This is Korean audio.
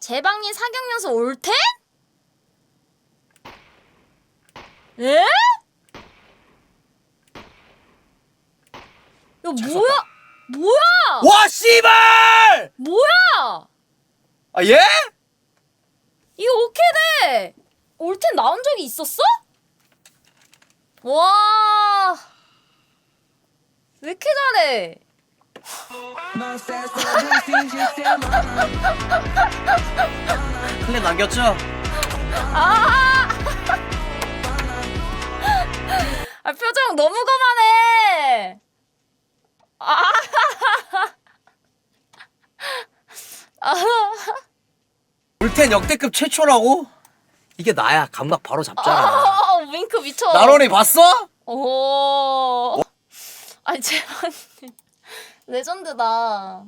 제방님 사격 연수 올텐? 에? 야 뭐야? 뭐야? 와 씨발! 뭐야? 아 예? 이거 어떻게 돼? 올텐 나온 적이 있었어? 와. 왜 이렇게 잘해? 클랩 남겼죠? 아! 아 표정 너무 거만해. 아! 아! 올텐 역대급 최초라고? 이게 나야 감각 바로 잡잖아 아, 윙크 미쳐. 나론이 봤어? 오. 아니 제발 레전드다.